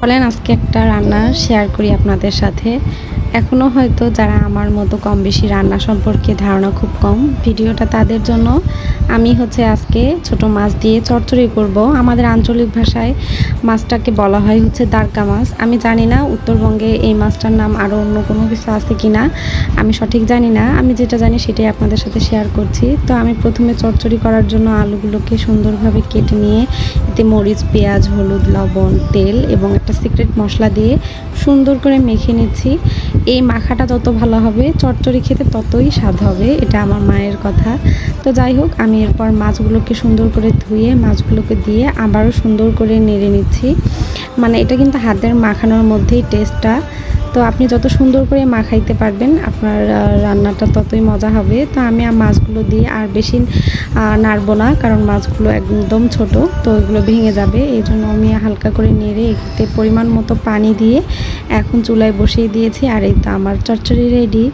বলেন আজকে একটা রান্না শেয়ার করি আপনাদের সাথে। এখনও হয়তো যারা আমার মতো কম বেশি রান্না সম্পর্কে ধারণা খুব কম, ভিডিওটা তাদের জন্য আমি হচ্ছে আজকে ছোট মাছ দিয়ে চচ্চড়ি করব। আমাদের আঞ্চলিক ভাষায় মাছটাকে বলা হয় হচ্ছে দারকা মাছ। আমি জানি না উত্তরবঙ্গে এই মাছটার নাম আরও অন্য কোনো কিছু আছে কি না আমি সঠিক জানি না। আমি যেটা জানি সেটাই আপনাদের সাথে শেয়ার করছি। তো আমি প্রথমে চচ্চড়ি করার জন্য আলুগুলোকে সুন্দরভাবে কেটে নিয়ে, এতে মরিচ, পেঁয়াজ, হলুদ, লবণ, তেল এবং একটা সিক্রেট মশলা দিয়ে সুন্দর করে মেখে নিচ্ছি। এই মাখাটা যত ভালো হবে, চটচড়ি খেতে ততই স্বাদ হবে, এটা আমার মায়ের কথা। তো যাই হোক, আমি এরপর মাছগুলোকে সুন্দর করে ধুয়ে, মাছগুলোকে দিয়ে আবারও সুন্দর করে নেড়ে নিচ্ছি। মানে এটা কিন্তু হাতের মাখানোর মধ্যেই টেস্টটা তো আপনি যত সুন্দর করে মাখাইতে পারবেন, আপনার রান্নাটা ততই মজা হবে। তো আমি মাছগুলো দিয়ে আর বেশি নাড়বো না, কারণ মাছগুলো একদম ছোট, তো ওইগুলো ভেঙে যাবে। এই জন্য আমি হালকা করে নেড়ে এতে পরিমাণ মতো পানি দিয়ে এখন চুলায় বসিয়ে দিয়েছি, আর এই তো আমার চচ্চড়ি রেডি।